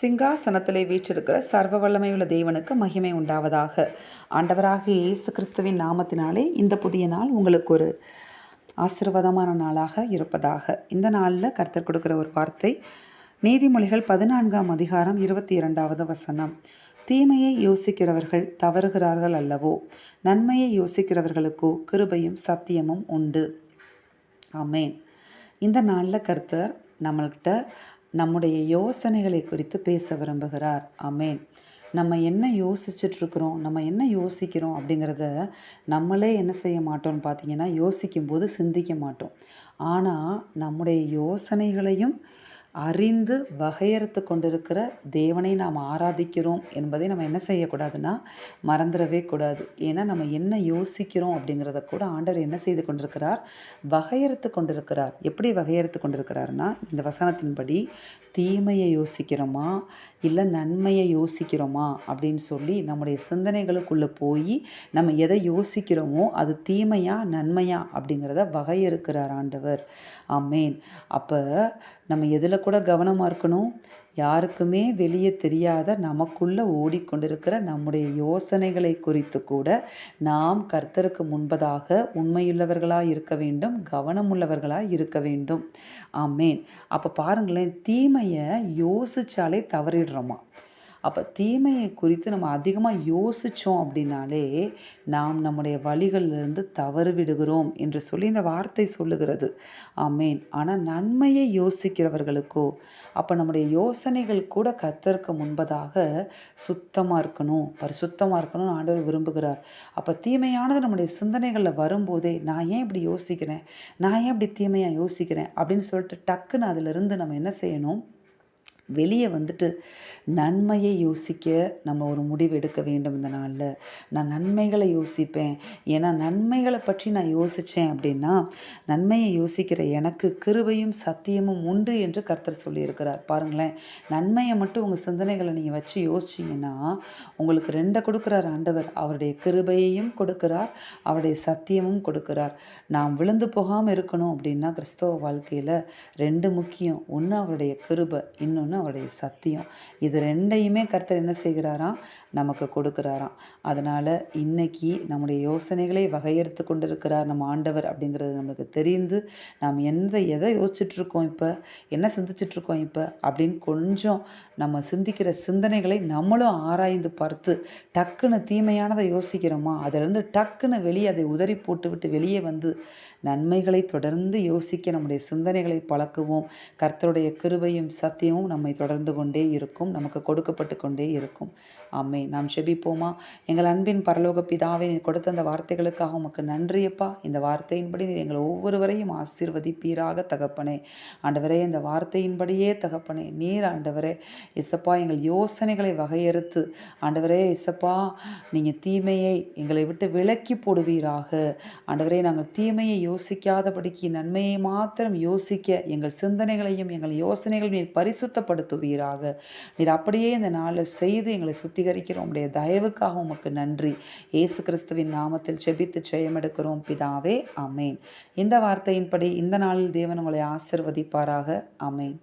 சிங்காசனத்திலே வீற்றிருக்கிற சர்வ வல்லமையுள்ள தேவனுக்கு மகிமை உண்டாவதாக. ஆண்டவராக இயேசு கிறிஸ்துவின் நாமத்தினாலே இந்த புதிய நாள் உங்களுக்கு ஒரு ஆசீர்வாதமான நாளாக இருப்பதாக. இந்த நாளில் கர்த்தர் கொடுக்குற ஒரு வார்த்தை நீதிமொழிகள் பதினான்காம் அதிகாரம் இருபத்தி இரண்டாவது வசனம். தீமையை யோசிக்கிறவர்கள் தவறுகிறார்கள் அல்லவோ? நன்மையை யோசிக்கிறவர்களுக்கோ கிருபையும் சத்தியமும் உண்டு. ஆமேன். இந்த நாளில் கர்த்தர் நம்மள்கிட்ட நம்முடைய யோசனைகளை குறித்து பேச விரும்புகிறார். அமேன் நம்ம என்ன யோசிச்சுட்ருக்குறோம் நம்ம என்ன யோசிக்கிறோம் அப்படிங்கிறத நம்மளே என்ன செய்ய மாட்டோம்னு பார்த்தீங்கன்னா யோசிக்கும்போது சிந்திக்க மாட்டோம். ஆனால் நம்முடைய யோசனைகளையும் அறிந்து வகையறுத்து கொண்டிருக்கிற தேவனை நாம் ஆராதிக்கிறோம் என்பதை நம்ம என்ன செய்யக்கூடாதுன்னா மறந்துடவே கூடாது. ஏன்னா நம்ம என்ன யோசிக்கிறோம் அப்படிங்கிறத கூட ஆண்டவர் என்ன செய்து கொண்டிருக்கிறார்? வகையறுத்து கொண்டிருக்கிறார். எப்படி வகையறுத்து கொண்டிருக்கிறார்னா இந்த வசனத்தின்படி தீமையை யோசிக்கிறோமா? இல்லை நன்மையை யோசிக்கிறோமா? அப்படின்னு சொல்லி நம்முடைய சிந்தனைகளுக்குள்ளே போய் நம்ம எதை யோசிக்கிறோமோ அது தீமையா நன்மையா அப்படிங்கிறத வகையறுக்கிறார் ஆண்டவர். ஆமேன். அப்போ நம்ம எதில் கூட கவனமாக இருக்கணும். யாருக்குமே வெளியே தெரியாத நமக்குள்ளே ஓடிக்கொண்டிருக்கிற நம்முடைய யோசனைகளை குறித்து கூட நாம் கர்த்தருக்கு முன்பதாக உண்மையுள்ளவர்களாக இருக்க வேண்டும் கவனமுள்ளவர்களாக இருக்க வேண்டும். ஆமேன். அப்போ பாருங்களேன் தீமையை யோசிச்சாலே தவறிடுறோமா? அப்போ தீமையை குறித்து நம்ம அதிகமாக யோசித்தோம் அப்படின்னாலே நாம் நம்முடைய வழிகளிலிருந்து தவறு விடுகிறோம் என்று சொல்லி இந்த வார்த்தை சொல்லுகிறது. ஆமேன். ஆனால் நன்மையை யோசிக்கிறவர்களுக்கோ அப்போ நம்முடைய யோசனைகள் கூட கத்தருக்கு முன்பதாக சுத்தமாக இருக்கணும் பரிசுத்தமாக இருக்கணும்னு ஆண்டவர் விரும்புகிறார். அப்போ தீமையானது நம்முடைய சிந்தனைகளில் வரும்போதே நான் ஏன் இப்படி யோசிக்கிறேன்? நான் ஏன் இப்படி தீமையாக யோசிக்கிறேன்? அப்படின்னு சொல்லிட்டு டக்குன்னு அதிலிருந்து நம்ம என்ன செய்யணும்? வெளியே வந்துட்டு நன்மையை யோசிக்க நம்ம ஒரு முடிவு எடுக்க வேண்டும் இந்த நாளில். நான் நன்மைகளை யோசிப்பேன். ஏன்னா நன்மைகளை பற்றி நான் யோசித்தேன் அப்படின்னா நன்மையை யோசிக்கிற எனக்கு கிருபையும் சத்தியமும் உண்டு என்று கர்த்தர் சொல்லியிருக்கிறார். பாருங்களேன் நன்மையை மட்டும் உங்கள் சிந்தனைகளை நீங்கள் வச்சு யோசிச்சிங்கன்னா உங்களுக்கு ரெண்டை கொடுக்குறார் ஆண்டவர். அவருடைய கிருபையையும் கொடுக்கிறார் அவருடைய சத்தியமும் கொடுக்கிறார். நாம் விழுந்து போகாமல் இருக்கணும் அப்படின்னா கிறிஸ்தவ வாழ்க்கையில் ரெண்டு முக்கியம். ஒன்று அவருடைய கிருபை இன்னொன்று ஒன்று அவருடைய சத்தியம். இது ரெண்டையுமே கர்த்தர் என்ன செய்கிறாராம்? நமக்கு கொடுக்குறாராம். அதனால் இன்னைக்கு நம்முடைய யோசனைகளை வகையறுத்து கொண்டிருக்கிறார் நம்ம ஆண்டவர் அப்படிங்கிறது நம்மளுக்கு தெரிந்து நாம் எந்த எதை யோசிச்சுட்ருக்கோம் இப்போ? என்ன சிந்திச்சிட்ருக்கோம் இப்போ? அப்படின்னு கொஞ்சம் நம்ம சிந்திக்கிற சிந்தனைகளை நம்மளும் ஆராய்ந்து பார்த்து டக்குன்னு தீமையானதை யோசிக்கிறோமா? அதிலிருந்து டக்குன்னு வெளியே அதை உதறி போட்டுவிட்டு வெளியே வந்து நன்மைகளை தொடர்ந்து யோசிக்க நம்முடைய சிந்தனைகளை பழக்குவோம். கர்த்தருடைய கிருபையும் சத்தியமும் நம்ம தொடர்ந்து கொண்டே இருக்கும் நமக்கு கொடுக்கப்பட்டு கொண்டே இருக்கும். ஆமே நாம் செபிப்போமா? எங்கள் அன்பின் பரலோக பிதாவை நீ கொடுத்த அந்த வார்த்தைகளுக்காக உமக்கு நன்றியப்பா. இந்த வார்த்தையின்படி நீ எங்கள் ஒவ்வொருவரையும் ஆசீர்வதிப்பீராக தகப்பனே. ஆண்டவரே இந்த வார்த்தையின்படியே தகப்பனே. நீர் ஆண்டவரே இசப்பா எங்கள் யோசனைகளை வகையறுத்து ஆண்டவரே இசப்பா நீங்கள் தீமையை எங்களை விட்டு விலக்கி போடுவீராக. ஆண்டவரே நாங்கள் தீமையை யோசிக்காதபடிக்கு நன்மையை மாத்திரம் யோசிக்க எங்கள் சிந்தனைகளையும் எங்கள் யோசனைகளையும் நீர் பலப்படுத்துவீராக. நீர் அப்படியே இந்த நாளில் செய்து எங்களை சுத்திகரிக்கிற உடைய தயவுக்காக உமக்கு நன்றி. ஏசு கிறிஸ்துவின் நாமத்தில் செபித்து ஜெயமெடுக்கிறோம். பிதாவே அமேன் இந்த வார்த்தையின்படி இந்த நாளில் தேவன் உங்களை ஆசிர்வதிப்பாராக. அமேன்